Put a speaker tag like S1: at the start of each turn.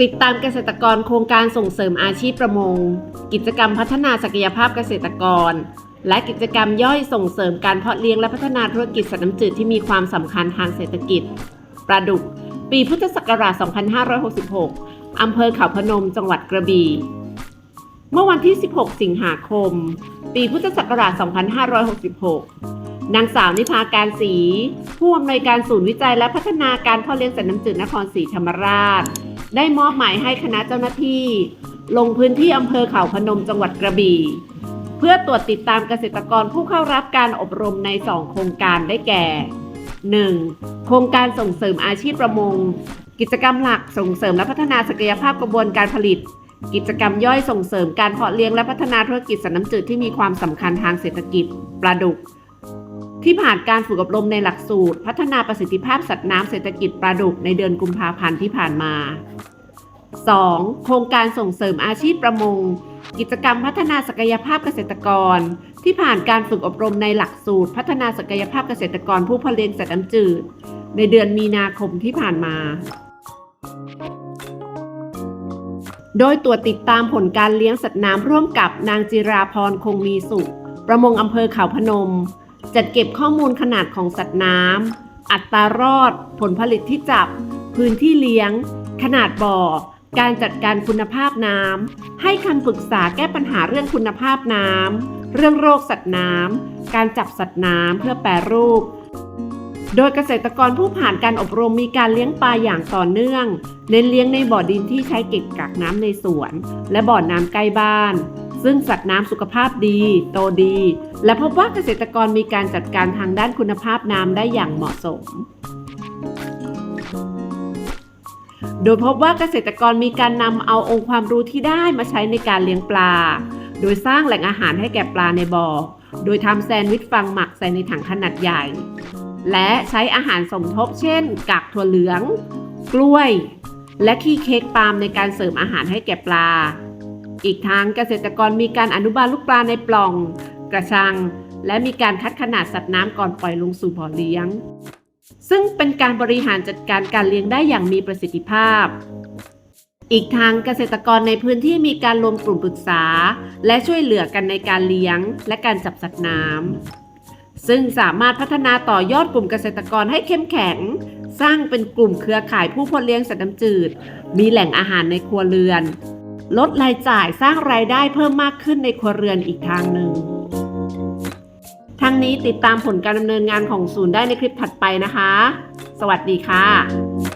S1: ติดตามเกษตรกรโครงการส่งเสริมอาชีพประมง กิจกรรมพัฒนาศักยภาพเกษตรกร และกิจกรรมย่อยส่งเสริมการเพาะเลี้ยงและพัฒนาธุรกิจสัตว์น้ำจืดที่มีความสำคัญทางเศรษฐกิจปลาดุก ปีพุทธศักราช 2566 อำเภอเขาพนม จังหวัดกระบี่ เมื่อวันที่ 16 สิงหาคม ปีพุทธศักราช 2566 นางสาวนิพาการศรีผู้อำนวยการศูนย์วิจัยและพัฒนาการพ่อเลี้ยงสัตว์น้ำจืดนครศรีธรรมราช ได้มอบหมายให้คณะเจ้าหน้าที่ ลงพื้นที่อำเภอเขาพนมจังหวัดกระบี่ เพื่อตรวจติดตามเกษตรกรผู้เข้ารับการอบรมใน 2 โครงการได้แก่ 1. โครงการส่งเสริมอาชีพประมง กิจกรรมหลักส่งเสริมและพัฒนาศักยภาพกระบวนการผลิต กิจกรรมย่อยส่งเสริมการเพาะเลี้ยงและพัฒนาธุรกิจสัตว์น้ำจืดที่มีความสำคัญทางเศรษฐกิจปลาดุก ที่ผ่านการฝึกอบรมในหลักสูตร พัฒนาประสิทธิภาพสัตว์น้ำเศรษฐกิจปลาดุกในเดือนกุมภาพันธ์ที่ผ่านมา 2. โครงการส่งเสริมอาชีพประมง กิจกรรมพัฒนาศักยภาพเกษตรกร ที่ผ่านการฝึกอบรมในหลักสูตร พัฒนาศักยภาพเกษตรกรผู้เพาะเลี้ยงสัตว์น้ำจืด ในเดือนมีนาคมที่ผ่านมา โดยตรวจติดตามผลการเลี้ยงสัตว์น้ำร่วมกับนางจิราพรคงมีสุข ประมงอำเภอเขาพนม จัดเก็บข้อมูลขนาดของสัตว์น้ำ อัตรารอด ผลผลิตที่จับ พื้นที่เลี้ยง ขนาดบ่อ การจัดการคุณภาพน้ำ ให้คำปรึกษาแก้ปัญหาเรื่องคุณภาพน้ำ เรื่องโรคสัตว์น้ำ การจับสัตว์น้ำเพื่อแปรรูป โดยเกษตรกรผู้ผ่านการอบรมมีการเลี้ยงปลาอย่างต่อเนื่อง เน้นเลี้ยงในบ่อดินที่ใช้เก็บกักน้ำในสวน และบ่อน้ำใกล้บ้าน ซึ่งสัตว์น้ำสุขภาพดี โตดี และพบว่าเกษตรกรมีการจัดการทางด้านคุณภาพน้ำได้อย่างเหมาะสม โดยพบว่าเกษตรกรมีการนำเอาองค์ความรู้ที่ได้มาใช้ในการเลี้ยงปลา โดยสร้างแหล่งอาหารให้แก่ปลาในบ่อ โดยทำแซนด์วิชฟังหมักใส่ในถังขนาดใหญ่ และใช้อาหารสมทบเช่นกากถั่วเหลือง กล้วย และขี้เค้กปาล์มในการเสริมอาหารให้แก่ปลา อีกทั้งเกษตรกรมีการอนุบาลลูกปลาในปล่อง กระชัง และมีการคัดขนาดสัตว์น้ำก่อนปล่อยลงสู่บ่อเลี้ยง ซึ่งเป็นการบริหารจัดการการเลี้ยงได้อย่างมีประสิทธิภาพ อีกทางเกษตรกรในพื้นที่มีการรวมกลุ่มปรึกษา และช่วยเหลือกันในการเลี้ยง และการจับสัตว์น้ำซึ่งสามารถพัฒนาต่อยอดกลุ่มเกษตรกรให้เข้มแข็งสร้างเป็นกลุ่มเครือข่ายผู้พาะเลี้ยงสัตว์น้ำจืด มีแหล่งอาหารในครัวเรือน ลดรายจ่ายสร้างรายได้เพิ่มมากขึ้นในครัวเรือนอีกทางหนึ่งทั้งนี้ติดตามผลการดำเนินงานของศูนย์ได้ในคลิปถัดไปนะคะ สวัสดีค่ะ